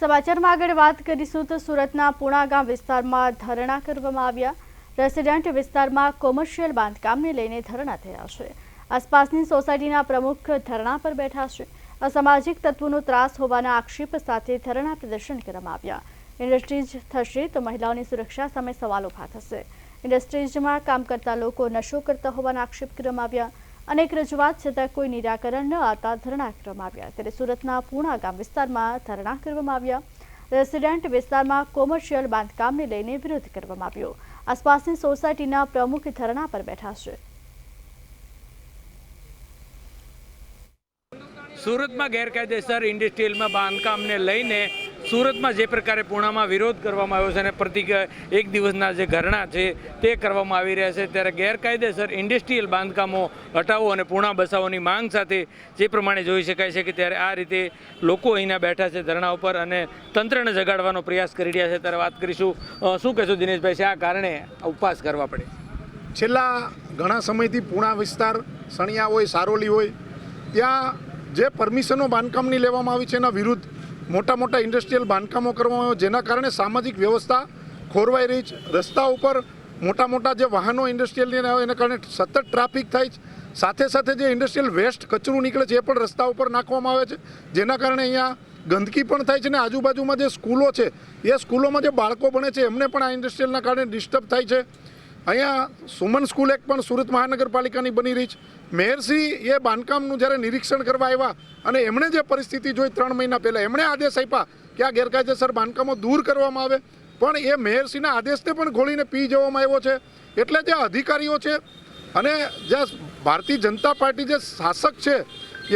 સમાચારમાં આગળ વાત કરીશું તો સુરતના પુણા ગામ વિસ્તારમાં ધરણા કરવામાં આવ્યા. રેસિડેન્ટ વિસ્તારમાં કોમર્શિયલ બાંધકામને લઈને ધરણા થયા છે. આસપાસની સોસાયટીના પ્રમુખ ધરણા પર બેઠા છે. અસામાજિક તત્વોનો ત્રાસ હોવાના આક્ષેપ સાથે ધરણા પ્રદર્શન કરવામાં આવ્યા. ઇન્ડસ્ટ્રીઝ થશે તો મહિલાઓની સુરક્ષા સામે સવાલ ઊભા થશે. ઇન્ડસ્ટ્રીઝમાં કામ કરતા લોકો નશો કરતા હોવાના આક્ષેપ કરવામાં આવ્યા. અનેક રજૂઆત છતાં કોઈ નિરાકરણ ન આવતા ધરણા કરવામાં આવ્યા. ત્યારે સુરતના પૂણા ગામ વિસ્તારમાં ધરણા કરવામાં આવ્યા. રેસિડેન્ટ વિસ્તારમાં કોમર્શિયલ બાંધકામને લઈને વિરોધ કરવામાં આવ્યો. આસપાસની સોસાયટીના પ્રમુખ ધરણા પર બેઠા છે. સુરતમાં ગેરકાયદેસર ઇન્ડસ્ટ્રીયલમાં બાંધકામને લઈને સુરતમાં જે પ્રકારે પૂણામાં વિરોધ કરવામાં આવ્યો છે અને પ્રતિક એક દિવસના જે ધરણા છે તે કરવામાં આવી રહ્યા છે, ત્યારે ગેરકાયદેસર ઇન્ડસ્ટ્રીયલ બાંધકામો હટાવો અને પૂણા બસાવવાની માંગ સાથે જે પ્રમાણે જોઈ શકાય છે કે ત્યારે આ રીતે લોકો અહીંના બેઠા છે ધરણા ઉપર અને તંત્રને જગાડવાનો પ્રયાસ કરી રહ્યા છે. ત્યારે વાત કરીશું શું કહેશો દિનેશભાઈ, છે આ કારણે ઉપવાસ કરવા પડે? છેલ્લા ઘણા સમયથી પૂણા વિસ્તાર સણિયા હોય, સારોલી હોય, ત્યાં જે પરમિશનો બાંધકામની લેવામાં આવી છે એના વિરુદ્ધ મોટા મોટા ઇન્ડસ્ટ્રીયલ બાંધકામો કરવામાં જેના કારણે સામાજિક વ્યવસ્થા ખોરવાઈ રહી છે. રસ્તા ઉપર મોટા મોટા જે વાહનો ઇન્ડસ્ટ્રીયલની એના કારણે સતત ટ્રાફિક થાય છે. સાથે સાથે જે ઇન્ડસ્ટ્રીયલ વેસ્ટ કચરું નીકળે છે, એ પણ રસ્તા ઉપર નાખવામાં આવે છે. જેના કારણે અહીંયા ગંદકી પણ થાય છે ને આજુબાજુમાં જે સ્કૂલો છે, એ સ્કૂલોમાં જે બાળકો ભણે છે, એમને પણ આ ઇન્ડસ્ટ્રીયલના કારણે ડિસ્ટર્બ થાય છે. અહીંયા સુમન સ્કૂલ એક પણ સુરત મહાનગરપાલિકાની બની રહી છે. મેયરશ્રી એ બાંધકામનું જ્યારે નિરીક્ષણ કરવા આવ્યા અને એમણે જે પરિસ્થિતિ જોઈ ત્રણ મહિના પહેલાં, એમણે આદેશ આપ્યા કે આ ગેરકાયદેસર બાંધકામો દૂર કરવામાં આવે. પણ એ મેયરશ્રીના આદેશને પણ ખોલીને પી જવામાં આવ્યો છે. એટલે જે અધિકારીઓ છે અને જે ભારતીય જનતા પાર્ટી જે શાસક છે,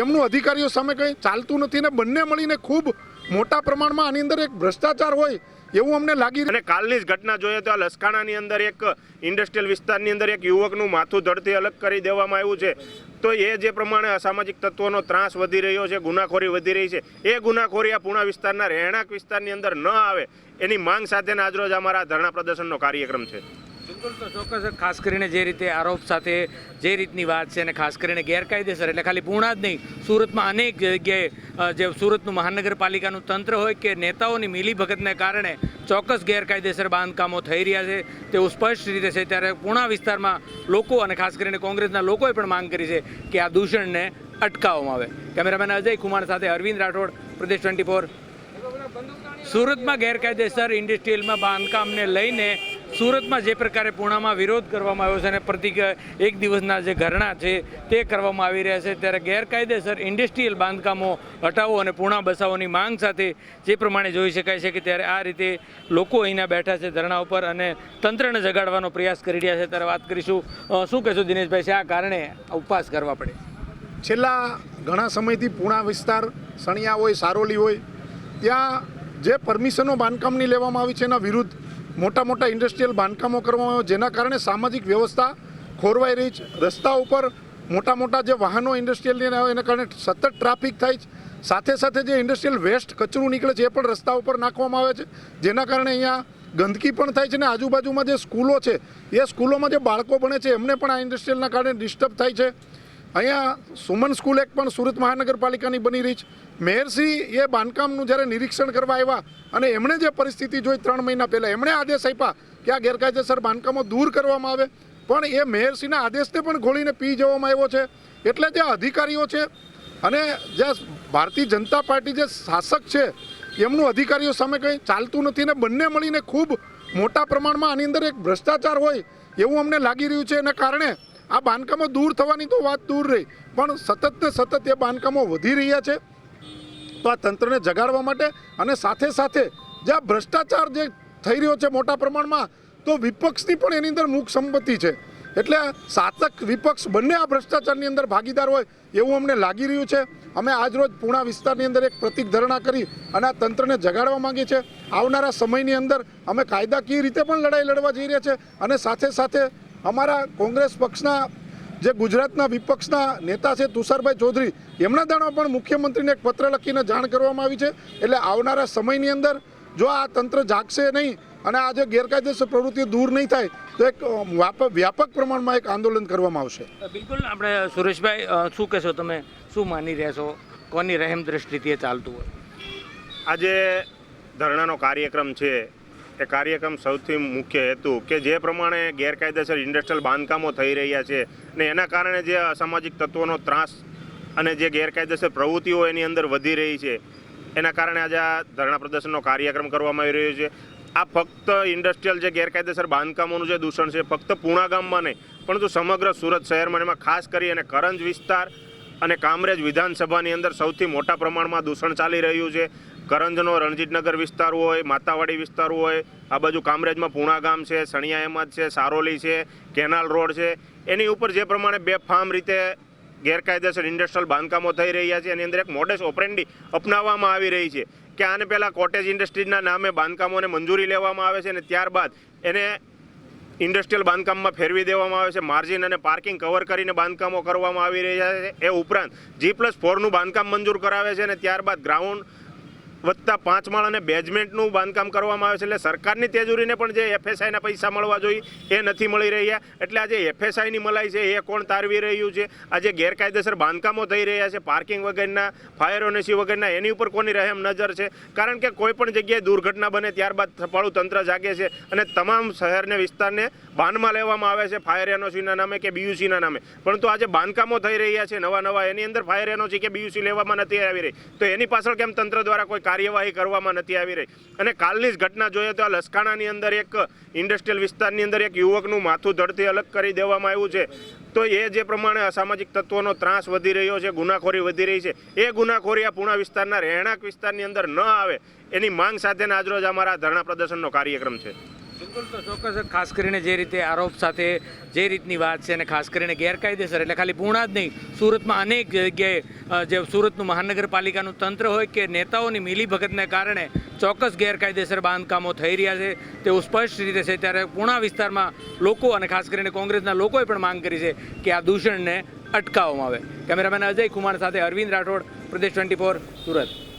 એમનું અધિકારીઓ સામે કંઈ ચાલતું નથી ને બંને મળીને ખૂબ મોટા પ્રમાણમાં આની અંદર એક ભ્રષ્ટાચાર હોય એવું અમને લાગી અને કાલની જ ઘટના જોઈએ તો આ લસકાણાની અંદર એક ઇન્ડસ્ટ્રીયલ વિસ્તારની અંદર એક યુવકનું માથું ધડથી અલગ કરી દેવામાં આવ્યું છે. તો એ જે પ્રમાણે અસામાજિક તત્વોનો ત્રાસ વધી રહ્યો છે, ગુનાખોરી વધી રહી છે, એ ગુનાખોરી આ પૂણા વિસ્તારના રહેણાંક વિસ્તારની અંદર ન આવે, એની માંગ સાથેના આજરોજ અમારા ધરણા પ્રદર્શનનો કાર્યક્રમ છે. બિલકુલ તો ચોક્કસ. ખાસ કરીને જે રીતે આરોપ સાથે જે રીતની વાત છે અને ખાસ કરીને ગેરકાયદેસર, એટલે ખાલી પૂર્ણા જ નહીં, સુરતમાં અનેક જગ્યાએ જે સુરતનું મહાનગરપાલિકાનું તંત્ર હોય કે નેતાઓની મિલીભગતને કારણે ચોક્કસ ગેરકાયદેસર બાંધકામો થઈ રહ્યા છે. તેવું સ્પષ્ટ રીતે છે. ત્યારે પૂણા વિસ્તારમાં લોકો અને ખાસ કરીને કોંગ્રેસના લોકોએ પણ માંગ કરી છે કે આ દૂષણને અટકાવવામાં આવે. કેમેરામેન અજય કુમાર સાથે અરવિંદ રાઠોડ, પ્રદેશ ટ્વેન્ટી ફોર. સુરતમાં ગેરકાયદેસર ઇન્ડસ્ટ્રીયલમાં બાંધકામને લઈને સુરતમાં જે પ્રકારે પૂણામાં વિરોધ કરવામાં આવ્યો છે અને પ્રતિક એક દિવસના જે ધરણા છે તે કરવામાં આવી રહ્યા છે, ત્યારે ગેરકાયદેસર ઇન્ડસ્ટ્રીયલ બાંધકામો હટાવો અને પૂણા બસાવવાની માંગ સાથે જે પ્રમાણે જોઈ શકાય છે કે ત્યારે આ રીતે લોકો અહીંના બેઠા છે ધરણા ઉપર અને તંત્રને જગાડવાનો પ્રયાસ કરી રહ્યા છે. ત્યારે વાત કરીશું શું કહેશો દિનેશભાઈ આ કારણે ઉપવાસ કરવા પડે? છેલ્લા ઘણા સમયથી પૂણા વિસ્તાર સણિયા હોય, સારોલી હોય, ત્યાં જે પરમિશનો બાંધકામની લેવામાં આવી છે એના વિરુદ્ધ મોટા મોટા ઇન્ડસ્ટ્રીયલ બાંધકામો કરવામાં આવ્યા, જેના કારણે સામાજિક વ્યવસ્થા ખોરવાઈ રહી છે. રસ્તા ઉપર મોટા મોટા જે વાહનો ઇન્ડસ્ટ્રીયલની આવે, એના કારણે સતત ટ્રાફિક થાય છે. સાથે સાથે જે ઇન્ડસ્ટ્રીયલ વેસ્ટ કચરું નીકળે છે, એ પણ રસ્તા ઉપર નાખવામાં આવે છે. જેના કારણે અહીંયા ગંદકી પણ થાય છે ને આજુબાજુમાં જે સ્કૂલો છે, એ સ્કૂલોમાં જે બાળકો ભણે છે, એમને પણ આ ઇન્ડસ્ટ્રીયલના કારણે ડિસ્ટર્બ થાય છે. અહીંયા સુમન સ્કૂલ એક પણ સુરત મહાનગરપાલિકાની બની રહી છે. મેયરશ્રી એ બાંધકામનું જ્યારે નિરીક્ષણ કરવા આવ્યા અને એમણે જે પરિસ્થિતિ જોઈ ત્રણ મહિના પહેલાં, એમણે આદેશ આપ્યા કે આ ગેરકાયદેસર બાંધકામો દૂર કરવામાં આવે. પણ એ મેયરશ્રીના આદેશને પણ ખોલીને પી જવામાં આવ્યો છે. એટલે જે અધિકારીઓ છે અને જે ભારતીય જનતા પાર્ટી જે શાસક છે, એમનું અધિકારીઓ સામે કંઈ ચાલતું નથી ને બંને મળીને ખૂબ મોટા પ્રમાણમાં આની અંદર એક ભ્રષ્ટાચાર હોય એવું અમને લાગી રહ્યું છે. એના કારણે આ બાંધકામો દૂર થવાની તો વાત દૂર રહી, પણ સતત ને સતત એ બાંધકામો વધી રહ્યા છે. તો આ તંત્રને જગાડવા માટે અને સાથે સાથે જે આ ભ્રષ્ટાચાર જે થઈ રહ્યો છે મોટા પ્રમાણમાં, તો વિપક્ષની પણ એની અંદર મુખ સંપત્તિ છે. એટલે સાતક વિપક્ષ બંને આ ભ્રષ્ટાચારની અંદર ભાગીદાર હોય એવું અમને લાગી રહ્યું છે. અમે આજરોજ પૂણા વિસ્તારની અંદર એક પ્રતિક ધરણા કરી અને આ તંત્રને જગાડવા માંગીએ છીએ. આવનારા સમયની અંદર અમે કાયદાકીય રીતે પણ લડાઈ લડવા જઈ રહ્યા છે અને સાથે સાથે અમારા કોંગ્રેસ પક્ષના જે ગુજરાતના વિપક્ષના નેતા છે તુષારભાઈ ચૌધરી એમના દાણા પણ મુખ્યમંત્રીને એક પત્ર લખીને જાણ કરવામાં આવી છે. એટલે આવનારા સમયની અંદર જો આ તંત્ર જાગશે નહીં અને આ જે ગેરકાયદેસર પ્રવૃત્તિ દૂર નહીં થાય તો એક વ્યાપક વ્યાપક પ્રમાણમાં એક આંદોલન કરવામાં આવશે. બિલકુલ આપણે સુરેશભાઈ શું કહેશો તમે? શું માની રહ્યા છો? કોની રહેમ દ્રષ્ટિથી એ ચાલતું હોય? આજે ધરણાનો કાર્યક્રમ છે. એ કાર્યક્રમ સૌથી મુખ્ય હેતુ કે જે પ્રમાણે ગેરકાયદેસર ઇન્ડસ્ટ્રીયલ બાંધકામો થઈ રહ્યા છે ને એના કારણે જે અસામાજિક તત્વોનો ત્રાસ અને જે ગેરકાયદેસર પ્રવૃત્તિઓ એની અંદર વધી રહી છે, એના કારણે આજે આ ધરણા પ્રદર્શનનો કાર્યક્રમ કરવામાં આવી રહ્યો છે. આ ફક્ત ઇન્ડસ્ટ્રીયલ જે ગેરકાયદેસર બાંધકામોનું જે દૂષણ છે, ફક્ત પૂણા ગામમાં નહીં, પરંતુ સમગ્ર સુરત શહેરમાં એમાં ખાસ કરી અને કરંજ વિસ્તાર અને કામરેજ વિધાનસભાની અંદર સૌથી મોટા પ્રમાણમાં દૂષણ ચાલી રહ્યું છે. કરંજનો રણજીતનગર વિસ્તાર હોય, માતાવાડી વિસ્તાર હોય, આ બાજુ કામરેજમાં પૂણા ગામ છે, સણિયા અહેમદ છે, સારોલી છે, કેનાલ રોડ છે. એની ઉપર જે પ્રમાણે બે ફાર્મ રીતે ગેરકાયદેસર ઇન્ડસ્ટ્રીયલ બાંધકામો થઈ રહ્યા છે, એની અંદર એક મોડેસ ઓપરેન્ડી અપનાવવામાં આવી રહી છે કે આને પહેલાં કોટેજ ઇન્ડસ્ટ્રીઝના નામે બાંધકામોને મંજૂરી લેવામાં આવે છે અને ત્યારબાદ એને ઇન્ડસ્ટ્રીયલ બાંધકામમાં ફેરવી દેવામાં આવે છે, માર્જિન અને પાર્કિંગ કવર કરીને બાંધકામો કરવામાં આવી રહ્યા છે. એ ઉપરાંત જી પ્લસ ફોરનું બાંધકામ મંજૂર કરાવે છે અને ત્યારબાદ ગ્રાઉન્ડ વત્તા પાંચ માળ અને બેઝમેન્ટનું બાંધકામ કરવામાં આવે છે. એટલે સરકારની તેજુરીને પણ જે એફએસઆઈના પૈસા મળવા જોઈએ એ નથી મળી રહ્યા. એટલે આજે એફએસઆઈની મલાઈ છે એ કોણ તારવી રહ્યું છે? આજે ગેરકાયદેસર બાંધકામો થઈ રહ્યા છે, પાર્કિંગ વગરના, ફાયર ઓનેસી વગરના, એની ઉપર કોની રહેમ નજર છે? કારણ કે કોઈ પણ જગ્યાએ દુર્ઘટના બને ત્યારબાદ થપાળું તંત્ર જાગે છે અને તમામ શહેરને, વિસ્તારને બાનમાં લેવામાં આવે છે ફાયર એનઓસીના નામે કે બીયુસીના નામે. પરંતુ આજે બાંધકામો થઈ રહ્યા છે, નવા નવા, એની અંદર ફાયર એનઓસી કે બીયુસી લેવામાં નથી આવી રહી. તો એની પાછળ કેમ તંત્ર દ્વારા કોઈ કાર્યવાહી કરવામાં નથી આવી રહી. અને કાલની જ ઘટના જોઈએ તો આ લસકાણાની અંદર એક ઇન્ડસ્ટ્રીયલ વિસ્તારની અંદર એક યુવકનું માથું ધડથી અલગ કરી દેવામાં આવ્યું છે. તો એ જે પ્રમાણે અસામાજિક તત્વોનો ત્રાસ વધી રહ્યો છે, ગુનાખોરી વધી રહી છે, એ ગુનાખોરી આ પૂણા વિસ્તારના રહેણાંક વિસ્તારની અંદર ન આવે, એની માંગ સાથેના આજરોજ અમારા ધરણા પ્રદર્શનનો કાર્યક્રમ છે. ચોક્કસ. ખાસ કરીને જે રીતે આરોપ સાથે જે રીતની વાત છે અને ખાસ કરીને ગેરકાયદેસર, એટલે ખાલી પૂર્ણા જ નહીં, સુરતમાં અનેક જગ્યાએ જે સુરતનું મહાનગરપાલિકાનું તંત્ર હોય કે નેતાઓની મિલીભગતને કારણે ચોક્કસ ગેરકાયદેસર બાંધકામો થઈ રહ્યા છે. તેવું સ્પષ્ટ રીતે છે ત્યારે પૂણા વિસ્તારમાં લોકો અને ખાસ કરીને કોંગ્રેસના લોકોએ પણ માંગ કરી છે કે આ દૂષણને અટકાવવામાં આવે. કેમેરામેન અજય કુમાર સાથે અરવિંદ રાઠોડ, પ્રદેશ ટ્વેન્ટી સુરત.